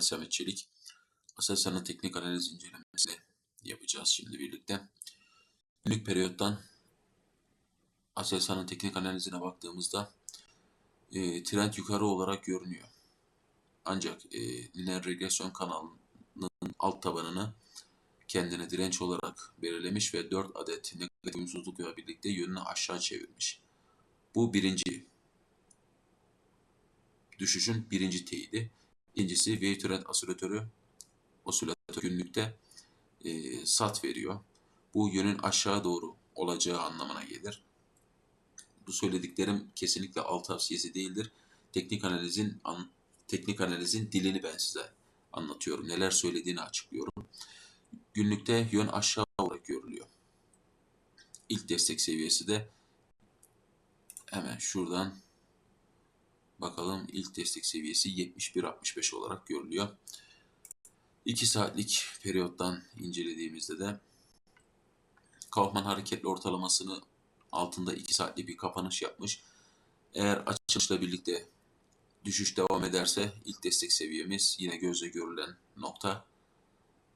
Kemal Samet Çelik. Aselsan'ın teknik analiz incelemesi yapacağız şimdi birlikte. Günlük periyottan Aselsan'ın teknik analizine baktığımızda e, trend yukarı olarak görünüyor. Ancak e, lineer regresyon kanalının alt tabanını kendine direnç olarak belirlemiş ve 4 adet negatif uyumsuzlukla birlikte yönünü aşağı çevirmiş. Bu birinci düşüşün birinci teyidi. İkincisi trend osilatörü osilatör günlükte e, sat veriyor. Bu yönün aşağı doğru olacağı anlamına gelir. Bu söylediklerim kesinlikle alt tavsiyesi değildir. Teknik analizin an, teknik analizin dilini ben size anlatıyorum. Neler söylediğini açıklıyorum. Günlükte yön aşağı olarak görülüyor. İlk destek seviyesi de hemen şuradan bakalım ilk destek seviyesi 71.65 olarak görülüyor. 2 saatlik periyottan incelediğimizde de Kaufman hareketli ortalamasını altında 2 saatlik bir kapanış yapmış. Eğer açılışla birlikte düşüş devam ederse ilk destek seviyemiz yine gözle görülen nokta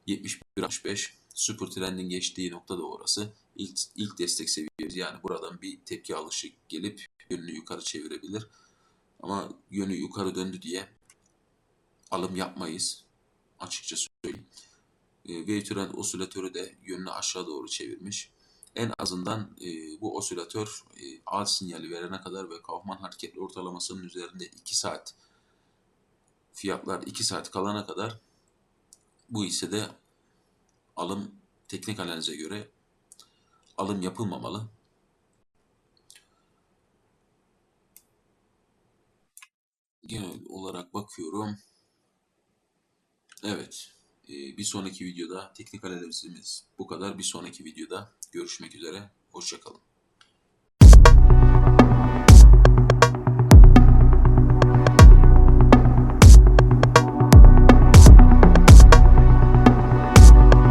71.65. Super trendin geçtiği nokta da orası. İlk, ilk destek seviyemiz yani buradan bir tepki alışı gelip yönünü yukarı çevirebilir. Ama yönü yukarı döndü diye alım yapmayız. Açıkça söyleyeyim. Wave trend osilatörü de yönünü aşağı doğru çevirmiş. En azından e, bu osilatör e, al sinyali verene kadar ve Kaufman hareketli ortalamasının üzerinde 2 saat fiyatlar 2 saat kalana kadar bu hissede alım teknik analize göre alım yapılmamalı. Genel olarak bakıyorum. Evet. e, Bir sonraki videoda teknik analizimiz bu kadar. Bir sonraki videoda görüşmek üzere. Hoşçakalın.